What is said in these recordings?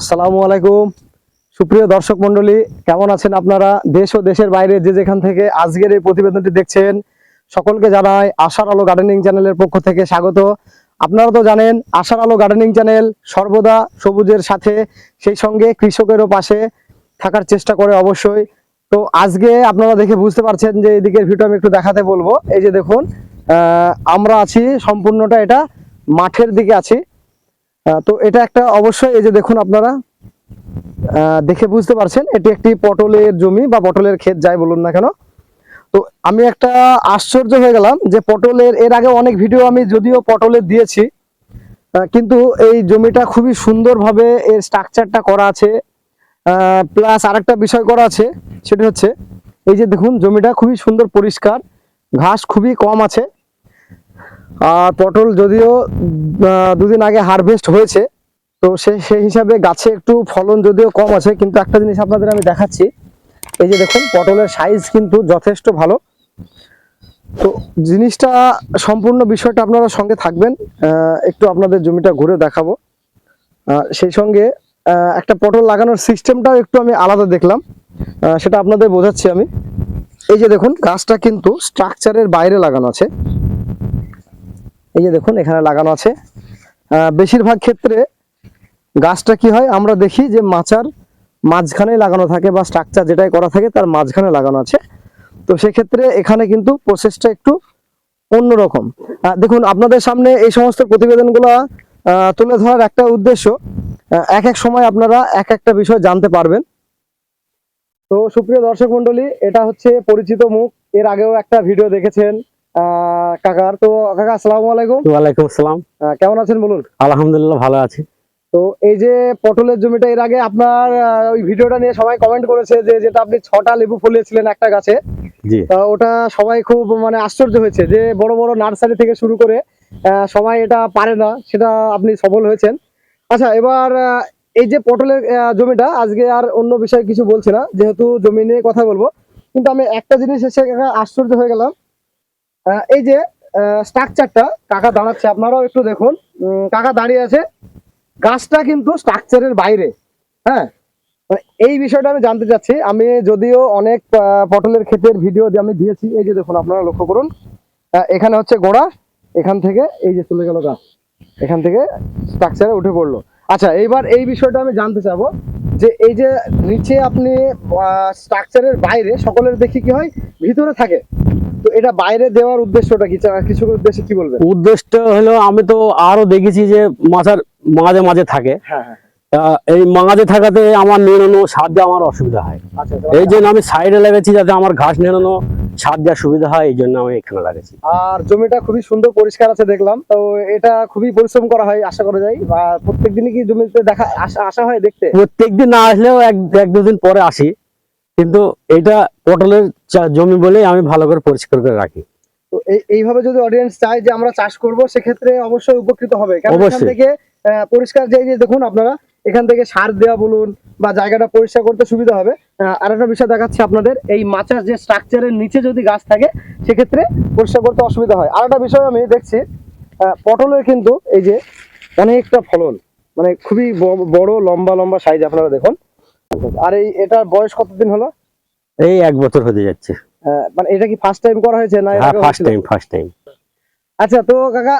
আসসালামু আলাইকুম। সুপ্রিয় দর্শক মণ্ডলী, কেমন আছেন আপনারা? দেশ ও দেশের বাইরে যে যেখান থেকে আজকের এই প্রতিবেদনটি দেখছেন, সকলকে জানাই আশার আলো গার্ডেনিং চ্যানেলের পক্ষ থেকে স্বাগত। আপনারা তো জানেন, আশার আলো গার্ডেনিং চ্যানেল সর্বদা সবুজের সাথে, সেই সঙ্গে কৃষকেরও পাশে থাকার চেষ্টা করে অবশ্যই। তো আজকে আপনারা দেখে বুঝতে পারছেন যে এদিকের ভিডিও আমি একটু দেখাতে বলব। এই যে দেখুন আমরা আছি, সম্পূর্ণটা এটা মাঠের দিকে আছি। তো এটা একটা অবশ্যই, এই যে দেখুন আপনারা দেখে বুঝতে পারছেন, এটি একটি পটলের জমি বা পটলের ক্ষেত, যাই বলুন না কেন। তো আমি একটা আশ্চর্য হয়ে গেলাম যে পটলের, এর আগে অনেক ভিডিও আমি যদিও পটলের দিয়েছি কিন্তু এই জমিটা খুবই সুন্দরভাবে এর স্ট্রাকচারটা করা আছে প্লাস আরেকটা বিষয় করা আছে, সেটা হচ্ছে, এই যে দেখুন, জমিটা খুবই সুন্দর, পরিষ্কার, ঘাস খুবই কম আছে আর পটল যদিও দুদিন আগে হারভেস্ট হয়েছে, তো সে, সেই হিসাবে গাছে একটু ফলন যদিও কম আছে, কিন্তু একটা জিনিস আপনাদের আমি দেখাচ্ছি। এই যে দেখুন, পটলের সাইজ কিন্তু যথেষ্ট ভালো। তো জিনিসটা, সম্পূর্ণ বিষয়টা আপনারা সঙ্গে থাকবেন একটু আপনাদের জমিটা ঘুরে দেখাবো। সেই সঙ্গে একটা পটল লাগানোর সিস্টেমটাও একটু আমি আলাদা দেখলাম। সেটা আপনাদের বোঝাচ্ছি আমি। এই যে দেখুন, গাছটা কিন্তু স্ট্রাকচারের বাইরে লাগানো আছে। এই যে দেখুন, এখানে লাগানো আছে। বেশিরভাগ ক্ষেত্রে গাছটা কি হয়, আমরা দেখি যে মাচার মাঝখানে লাগানো থাকে বা স্ট্রাকচার যেটাই করা থাকে, তার মাঝখানে লাগানো আছে। তো সেক্ষেত্রে এখানে কিন্তু প্রসেসটা একটু অন্যরকম। দেখুন, আপনাদের সামনে এই সমস্ত প্রতিবেদনগুলো তুলে ধরার একটা উদ্দেশ্য এক এক সময় আপনারা এক একটা বিষয় জানতে পারবেন। তো সুপ্রিয় দর্শক মন্ডলী এটা হচ্ছে পরিচিত মুখ। এর আগেও একটা ভিডিও দেখেছেন কাকার তো কাকা আসসালামু আলাইকুম। ওয়ালাইকুম আসসালাম। কেমন আছেন বলুন? আলহামদুলিল্লাহ ভালো আছি। তো এই যে পটলের জমিটা এর আগে আপনার ওই ভিডিওটা নিয়ে সবাই কমেন্ট করেছে যে যেটা আপনি ছটা লেবু ফলিয়েছিলেন একটা গাছে। ওটা সবাই খুব মানে আশ্চর্য হয়েছে যে বড় বড় নার্সারি থেকে শুরু করে সবাই এটা পারে না সেটা আপনি সফল হয়েছেন। আচ্ছা এবার এই যে পটলের জমিটা আজকে আর অন্য বিষয়ে কিছু বলছি না যেহেতু জমি নিয়ে কথা বলব। কিন্তু আমি একটা জিনিস এসে আশ্চর্য হয়ে গেলাম। এই যে স্ট্রাকচারটা কাকা দাঁড়াচ্ছে, আপনারাও একটু দেখুন। কাকা দাঁড়িয়ে আছে। গাছটা কিন্তু স্ট্রাকচারের বাইরে। হ্যাঁ? মানে এই বিষয়টা আমি জানতে চাচ্ছি। আমি যদিও অনেক পটলের ক্ষেতের ভিডিও আমি দিয়েছি, এই যে দেখুন, আপনারা লক্ষ্য করুন। এখানে হচ্ছে গোড়া, এখান থেকে এই যে চলে গেল গাছ। এখান থেকে স্ট্রাকচারে উঠে পড়ল। আচ্ছা এইবার এই বিষয়টা আমি জানতে চাবো যে এই যে নিচে আপনি স্ট্রাকচারের বাইরে, সকলের দেখি কি হয়? ভিতরে থাকে। তো এটা বাইরে দেওয়ার উদ্দেশ্যটা কি? কিছু উদ্দেশ্যে কি বলবেন? উদ্দেশ্য হলো আমি তো আরও দেখেছি যে মাছের মাঝে মাঝে থাকে। হ্যাঁ হ্যাঁ তা এই মাঝে থাকাতে আমার নিড়ানো সার দেওয়া আমার অসুবিধা হয়। আচ্ছা এই জন্য আমি সাইডে লাগাচ্ছি যাতে আমার ঘাস নিড়ানো সার দেওয়ার সুবিধা হয় এই জন্য আমি এখানে লাগাচ্ছি। আর জমিটা খুবই সুন্দর পরিষ্কার আছে দেখলাম। তো এটা খুবই পরিশ্রম করা হয় আশা করা যায়। বা প্রত্যেক দিনই কি জমিতে দেখা আসা আসা হয় দেখতে? প্রত্যেকদিন না আসলেও এক এক দুদিন পরে আসি। কিন্তু এটা পটলের জমি বলেই আমি ভালো করে পরিষ্কার করে রাখি। তো এই এইভাবে যদি অডিয়েন্স চায় যে আমরা চাষ করব সেক্ষেত্রে অবশ্যই উপকৃত হবে। কারণ এখান। থেকে পরিষ্কার যে দেখুন আপনারা এখান থেকে সার দেওয়া বলুন বা জায়গাটা পরিষ্কার করতে সুবিধা হবে। আর একটা বিষয় দেখাচ্ছি আপনাদের এই মাচার যে স্ট্রাকচারের নিচে যদি গাছ থাকে সেক্ষেত্রে পরিষ্কার করতে অসুবিধা হয়। আর একটা বিষয় আমি দেখছি আহ, পটলের কিন্তু এই যে অনেকটা ফলন মানে খুবই বড় লম্বা লম্বা সাইজ আপনারা দেখুন। আর এই এটার বয়স কতদিন হলো? এই এক বছর হতে যাচ্ছে। মানে এটা কি ফার্স্ট টাইম করা হয়েছে না হ্যাঁ ফার্স্ট টাইম ফার্স্ট টাইম আচ্ছা তো কাকা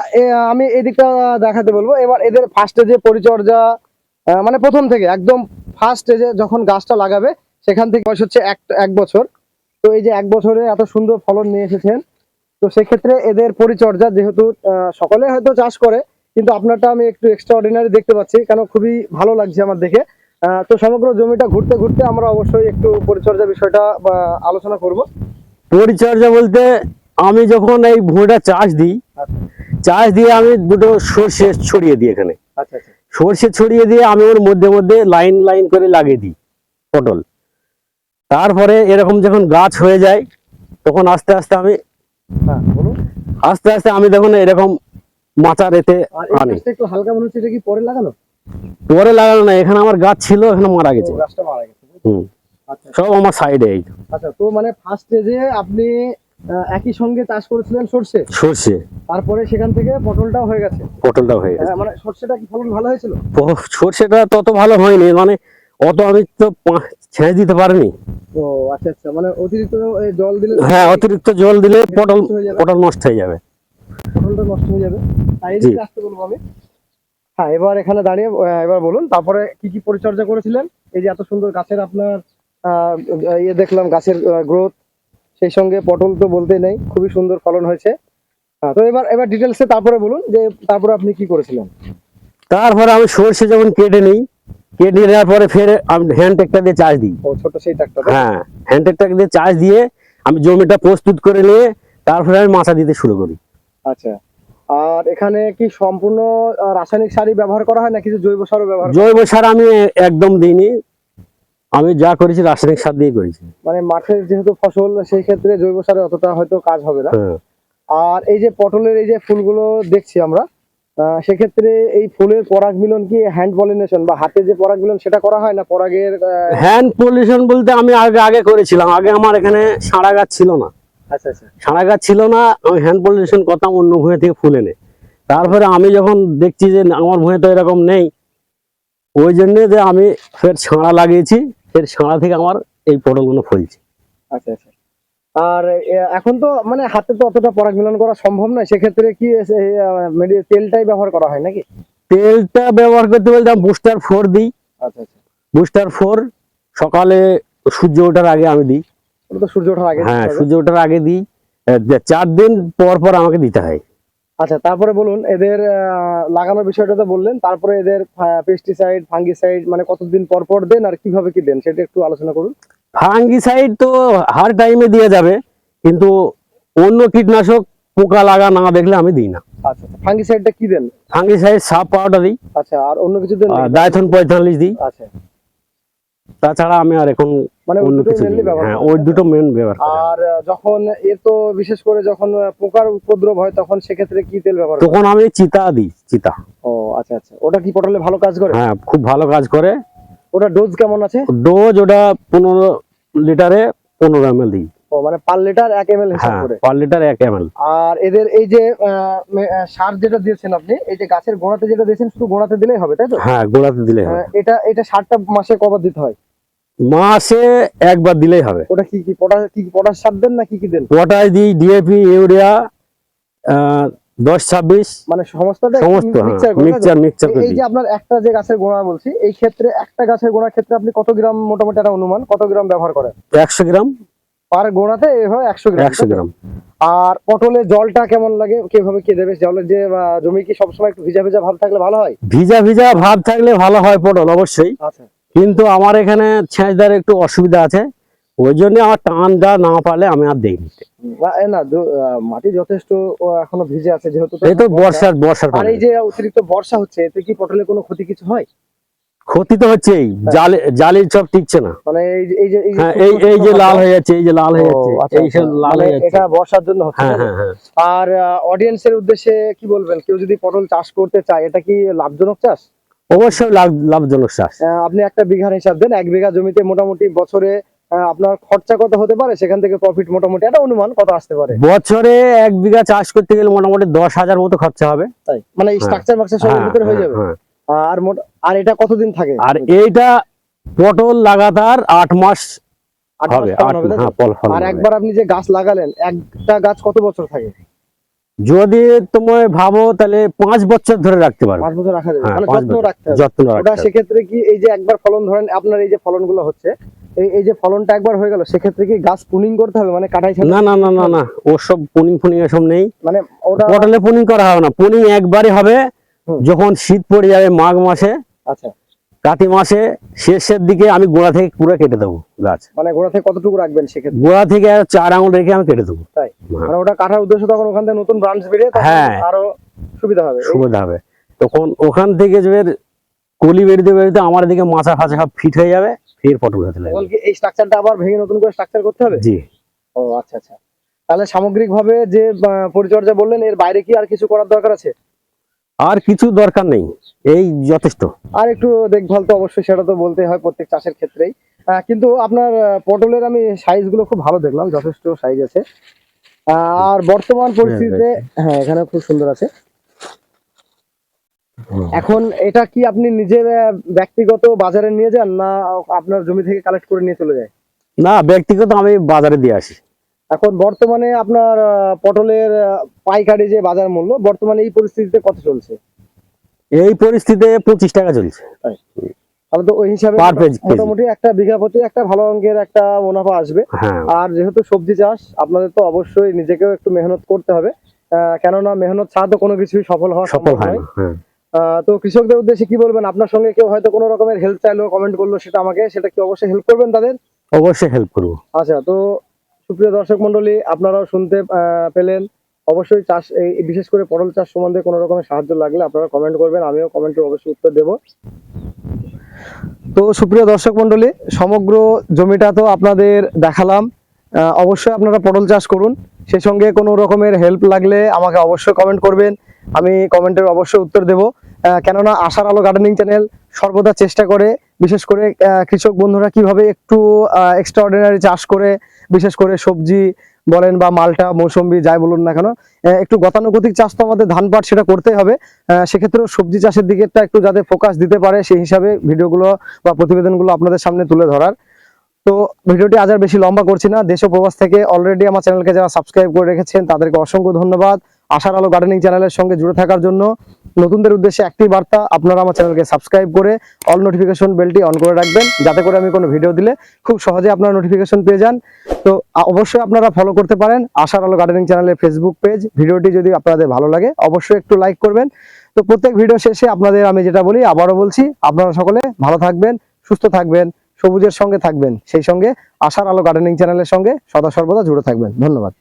আমি এদিকটা দেখাতে বলব। এবার এদের ফার্স্টে যে পরিচর্যা মানে প্রথম থেকে একদম ফার্স্ট যে যখন গাছটা লাগাবে সেখান থেকে বয়স হচ্ছে এক এক বছর। তো এই যে এক বছরে এত সুন্দর ফলন নিয়ে এসেছেন তো সেক্ষেত্রে এদের পরিচর্যা যেহেতু সকলে হয়তো চাষ করে কিন্তু আপনারটা আমি একটু এক্সট্রা অর্ডিনারি দেখতে পাচ্ছি কেন খুবই ভালো লাগছে আমার দেখে। তো সমগ্র জমিটা ঘুরতে ঘুরতে আমরা অবশ্যই একটু পরিচর্যা বিষয়টা আলোচনা করব। পরিচর্যা বলতে আমি যখন এই ভুঁড়িটা চাষ দিই আচ্ছা। চাষ দিয়ে আমি দুটো সর্ষে ছড়িয়ে দিই এখানে। আচ্ছা আচ্ছা। সর্ষে ছড়িয়ে দিয়ে আমি ওর মধ্যে মধ্যে লাইন লাইন করে লাগিয়ে দিই পটল। তারপরে এরকম যখন গাছ হয়ে যায় তখন আস্তে আস্তে আমি হ্যাঁ আস্তে আস্তে আমি দেখুন এরকম মাচার এতে আনি। একটু হালকা মনে হচ্ছে এটা কি পরে লাগানো? পরে লাগানো না এখানে আমার গাছ ছিল এখানে মারা গেছে। গাছটা মারা গেছে হুম। আচ্ছা। সব আমার সাইডে এই আচ্ছা তো মানে ফার্স্ট স্টেজে আপনি একই সঙ্গে চাষ করেছিলেন সর্ষে? সর্ষে। তারপরে সেখান থেকে পটলটাও হয়ে গেছে? পটলটা হয়ে গেছে। মানে সর্ষেটা কি ফলন ভালো হয়েছিল? সর্ষেটা তত ভালো হয়নি মানে অত আমি তো ছেড়ে দিতে পারিনি। ও আচ্ছা আচ্ছা মানে অতিরিক্ত জল দিলে হ্যাঁ অতিরিক্ত জল দিলে পটল হয়ে। পটল নষ্ট হয়ে যাবে। পটলটা নষ্ট হয়ে যাবে। তাই আসতে বলব আমি। হ্যাঁ এবার এখানে দাঁড়িয়ে এবার বলুন তারপরে কি কি পরিচর্যা করেছিলেন? এই যে এত সুন্দর গাছের আপনার ইয়ে দেখলাম গাছের গ্রোথ সেই সঙ্গে পটল তো বলতেই নেই খুবই সুন্দর ফলন হয়েছে। হ্যাঁ, তো এবার এবার ডিটেলসে তারপরে বলুন যে তারপরে আপনি কি করেছিলেন? তারপরে আমি সর্ষে যখন কেটে নিই কেটে নেওয়ার পরে ফের আমি হ্যান্ড ট্রেক্টর দিয়ে চাষ দিই। ও ছোট সেই ট্রাক্টর হ্যাঁ হ্যান্ড ট্রেক্টর দিয়ে চাষ দিয়ে আমি জমিটা প্রস্তুত করে নিয়ে তারপরে আমি মাছা দিতে শুরু করি। আচ্ছা। আর এখানে কি সম্পূর্ণ রাসায়নিক সারই ব্যবহার করা হয় না কিছু জৈব সারও ব্যবহার জৈব সার আমি একদম দিইনি। আমি যা করেছি রাসায়নিক সার দিয়ে করেছি। মানে মাঠের যেহেতু ফসল সেই ক্ষেত্রে জৈব সারে অতটা হয়তো কাজ হবে না। হ্যাঁ। আর এই যে পটলের এই যে ফুলগুলো দেখছি আমরা সেক্ষেত্রে এই ফুলের পরাগ মিলন কি হ্যান্ড পলিনেশন বা হাতে যে পরাগ মিলন সেটা করা হয় না? পরাগের হ্যান্ড পলিউশন বলতে আমি আগে আগে করেছিলাম। আগে আমার এখানে সাঁড়া গাছ ছিল না। আচ্ছা আচ্ছা। সাঁড়া গাছ ছিল না আমি হ্যান্ড পলিউশন করতাম অন্য ভুঁয়ে থেকে ফুল এনে। তারপরে আমি যখন দেখছি যে আমার ভুঁয়ে তো এরকম নেই ওই জন্যে যে আমি ফের ছাঁড়া লাগিয়েছি ফের ছাঁড়া থেকে আমার এই পটলগুলো ফলছে। আচ্ছা আচ্ছা। আর এখন তো মানে হাতে তো অতটা পরাগ মিলন করা সম্ভব নয় সেক্ষেত্রে কি এ, তেলটাই ব্যবহার করা হয় নাকি? তেলটা ব্যবহার করতে বলতে আমি বুস্টার ফোর দিই। আচ্ছা আচ্ছা। বুস্টার ফোর সকালে সূর্য ওঠার আগে আমি দিই। সূর্য ওঠার আগে হ্যাঁ সূর্য ওঠার আগে দিই। চার দিন পর পর আমাকে দিতে হয়। আচ্ছা তারপরে বলুন এদের লাগানোর বিষয়টা তো বললেন তারপরে এদের পেস্টিসাইড ফাঙ্গিসাইড মানে কতদিন পর পর দেন আর কীভাবে কি দেন সেটা একটু আলোচনা করুন। ফাঙ্গিসাইড তো হার টাইমে দিয়ে যাবে কিন্তু অন্য কীটনাশক পোকা লাগা না দেখলে আমি দিই না। আচ্ছা ফাঙ্গিসাইডটা কি দেন? ফাঙ্গিসাইড সাপ পাউডার দিই। আচ্ছা আর অন্য কিছু দেন নাকি? ডাইথন পঁয়তাল্লিশ দিই। আচ্ছা। তাছাড়া আমি আর এখন মানে অন্য কিছু হ্যাঁ ওই দুটো মেন ব্যবহার আর যখন এ তো বিশেষ করে যখন পোকার উপদ্রব হয় তখন সেক্ষেত্রে কি তেল ব্যবহার তখন আমি চিতা দিই চিতা। ও আচ্ছা আচ্ছা। ওটা কি পটলে ভালো কাজ করে? হ্যাঁ খুব ভালো কাজ করে। ওটা ডোজ কেমন আছে? ডোজ ওটা পনেরো লিটারে পনেরো এম এল দিই। ও মানে পার লিটার এক এম এল হিসাব হ্যাঁ করে? পার লিটার এক এম এল আর এদের এই যে সার যেটা দিয়েছেন আপনি এই যে গাছের গোড়াতে যেটা দিয়েছেন শুধু গোড়াতে দিলেই হবে তাই তো? হ্যাঁ গোড়াতে দিলে হবে। এটা এটা সারটা মাসে কবার দিতে হয়? মাসে একবার দিলেই হবে। ওটা কি কি পটাশ কি কি পটাশ সার দেন না কি কি দেন? পটাশ দিই ডিএপি ইউরিয়া দশ ছাব্বিশ। মানে সমস্ত mixture করে, তাই তো? মিক্সচার মিক্সচার এই যে আপনার একটা যে গাছের গোড়া বলছি এই ক্ষেত্রে একটা গাছের গোড়ার ক্ষেত্রে আপনি কত গ্রাম মোটামুটি একটা অনুমান কত গ্রাম ব্যবহার করেন? একশো গ্রাম। পার গোড়াতে এভাবে একশো গ্রাম একশো? গ্রাম। আর পটলে জলটা কেমন লাগে কীভাবে কি দেবে? জলের যে জমি কি সবসময় একটু ভিজা ভিজা ভাব থাকলে ভালো হয়? ভিজা ভিজা ভাব থাকলে ভালো হয় পটল অবশ্যই। আচ্ছা। কিন্তু আমার এখানে ছেঁচদার একটু অসুবিধা আছে ওই জন্য আমার টান টানটা না পারলে আমি আর না। মাটি যথেষ্ট এখনও ভিজে আছে যেহেতু এই তো বর্ষার বর্ষার আর পানি। এই যে অতিরিক্ত বর্ষা হচ্ছে এতে কি পটলে কোনো ক্ষতি কিছু হয়? ক্ষতি তো হচ্ছেই জালে সব টিকছে না। মানে এই যে এই যে এই যে হ্যাঁ এই এই যে লাল হয়ে যাচ্ছে এই যে লাল হয়ে যাচ্ছে আচ্ছা, এই সব আচ্ছা। লাল মানে হয়ে যাচ্ছে। এটা বর্ষার জন্য হচ্ছে হ্যাঁ হ্যাঁ হ্যাঁ। আর অডিয়েন্সের উদ্দেশ্যে কি বলবেন? কেউ যদি পটল চাষ করতে চায় এটা কি লাভজনক চাষ? অবশ্যই লাভ লাভজনক চাষ। আপনি একটা বিঘার হিসাব দেন এক বিঘা জমিতে মোটামুটি বছরে আপনার খরচা কত হতে পারে? সেখান থেকে প্রফিট মোটামুটি একটা অনুমান কত আসতে পারে? বছরে এক বিঘা চাষ করতে গেলে মোটামুটি দশ হাজার মতো খরচা হবে। তাই? মানে। স্ট্রাকচার মাকচার সবের ভিতরে হয়ে হ্যাঁ, যাবে? হ্যাঁ। আর মোট আর এটা কতদিন থাকে? আর এইটা পটল লাগাতার আট মাস আট মাস হবে? হ্যাঁ আর একবার আপনি যে গাছ লাগালেন একটা গাছ কত বছর থাকে? যদি তুমি ভাবো তাহলে পাঁচ বছর ধরে রাখতে পারবে। পাঁচ বছর রাখা যাবে। হ্যাঁ, মানে যত্ন রাখতে হবে। যত্ন ওটা। সেক্ষেত্রে কি এই যে একবার ফলন ধরেন আপনার এই যে ফলনগুলো হচ্ছে এই এই যে ফলনটা একবার হয়ে গেল সেক্ষেত্রে কি গাছ পুনিং করতে হবে? মানে কাটাই না না না না না। ওসব পুনিং ফুনিং এসব নেই। মানে ওটা পটলে পুনিং করা হবে না। পুনিং একবারই হবে। যখন শীত পড়ে যাবে মাঘ মাসে আচ্ছা। কাতি মাসে শেষের দিকে আমি গোড়া থেকে পুরো কেটে দেবো গাছ। মানে গোড়া থেকে কতটুকু রাখবেন সেক্ষেত্রে? গোড়া থেকে চার আঙুল রেখে আমি কেটে দেবো। তাই? হ্যাঁ। মানে ওটা কাটার উদ্দেশ্য তখন ওখান থেকে নতুন ব্রাঞ্চ বেরিয়ে হ্যাঁ। আরও সুবিধা হবে। সুবিধা হবে। তখন ওখান থেকে যে কলি বেরিতে বেরিতে আমার দিকে মাথা ফাঁচা সব ফিট হয়ে যাবে ফের পটল হতে লাগবে। এই স্ট্রাকচারটা আবার ভেঙে নতুন করে স্ট্রাকচার করতে হবে? জি। ও আচ্ছা আচ্ছা। তাহলে সামগ্রিকভাবে যে পরিচর্যা বললেন এর বাইরে কি আর কিছু করার দরকার আছে? আর কিছু দরকার নেই। এই যথেষ্ট। আর একটু দেখভাল তো অবশ্যই সেটা তো বলতে হয় প্রত্যেক চাষের ক্ষেত্রেই। কিন্তু আপনার পটলের আমি সাইজগুলো খুব ভালো দেখলাম যথেষ্ট সাইজ আছে। আর বর্তমান পরিস্থিতিতে হ্যাঁ এখানে খুব সুন্দর আছে। এখন এটা কি আপনি নিজের ব্যক্তিগত বাজারে নিয়ে যান না আপনার জমি থেকে কালেক্ট করে নিয়ে চলে যায়? না ব্যক্তিগত আমি বাজারে দিয়ে আসি। এখন বর্তমানে আপনার পটলের পাইকারি যে বাজার মূল্য বর্তমানে এই পরিস্থিতিতে কত চলছে? এই পরিস্থিতিতে পঁচিশ টাকা চলছে। তাহলে তো ওই হিসাবে। মোটামুটি একটা বিঘা প্রতি একটা ভালো অঙ্কের একটা মুনাফা আসবে। হ্যাঁ। আর যেহেতু সবজি চাষ আপনাদের তো অবশ্যই নিজেকেও একটু মেহনত করতে হবে। কেননা মেহনত ছাড়া তো কোনো কিছুই সফল হওয়া সফল সম্ভব হয় নয়। হ্যাঁ। আহ, তো কৃষকদের উদ্দেশ্যে কি বলবেন? আপনার সঙ্গে কেউ হয়তো কোনো রকমের হেল্প চাইলো কমেন্ট করল সেটা আমাকে সেটা কি অবশ্যই হেল্প করবেন তাদের? অবশ্যই হেল্প করব। আচ্ছা তো সুপ্রিয় দর্শক মন্ডলী আপনারাও শুনতে আহ, পেলেন। অবশ্যই চাষ, এই বিশেষ করে পটল চাষ সম্বন্ধে কোনো রকমের সাহায্য লাগলে আপনারা কমেন্ট করবেন, আমিও কমেন্টে অবশ্যই উত্তর দেব। তো সুপ্রিয় দর্শক মন্ডলী সমগ্র জমিটা তো আপনাদের দেখালাম অবশ্যই আপনারা পটল চাষ করুন সেই সঙ্গে কোনো রকমের হেল্প লাগলে আমাকে অবশ্যই কমেন্ট করবেন, আমি কমেন্টের অবশ্যই উত্তর দেব। কেননা আশার আলো গার্ডেনিং চ্যানেল সর্বদা চেষ্টা করে, বিশেষ করে কৃষক বন্ধুরা কীভাবে একটু এক্সট্রা অর্ডিনারি চাষ করে, বিশেষ করে সবজি বলেন বা মালটা মৌসুম্বি যাই বলুন না কেন একটু গতানুগতিক চাষ তো আমাদের ধান পাট সেটা করতেই হবে। সেক্ষেত্রে সবজি চাষের দিকেটা একটু যাতে ফোকাস দিতে পারে, সেই হিসাবে ভিডিওগুলো বা প্রতিবেদনগুলো আপনাদের সামনে তুলে ধরার। তো ভিডিওটি আজ আর বেশি লম্বা করছি না। দেশ প্রবাস থেকে অলরেডি আমার চ্যানেলকে যারা সাবস্ক্রাইব করে রেখেছেন, তাদেরকে অসংখ্য ধন্যবাদ। আশার আলো গার্ডেনিং চ্যানেলের সঙ্গে জুড়ে থাকার জন্য নতুনদের উদ্দেশ্যে একটি বার্তা আপনারা আমার চ্যানেলকে সাবস্ক্রাইব করে অল নোটিফিকেশন বেলটি অন করে রাখবেন। যাতে করে আমি কোনো ভিডিও দিলে খুব সহজে আপনারা নোটিফিকেশন পেয়ে যান। তো অবশ্যই আপনারা ফলো করতে পারেন আশার আলো গার্ডেনিং চ্যানেলের ফেসবুক পেজ ভিডিওটি যদি আপনাদের ভালো লাগে, অবশ্যই একটু লাইক করবেন। তো, প্রত্যেক ভিডিও শেষে আপনাদের আমি যেটা বলি, আবারও বলছি, আপনারা সকলে ভালো থাকবেন, সুস্থ থাকবেন, সবুজের সঙ্গে থাকবেন। সেই সঙ্গে আশার আলো গার্ডেনিং চ্যানেলের সঙ্গে সদা সর্বদা জুড়ে থাকবেন। ধন্যবাদ।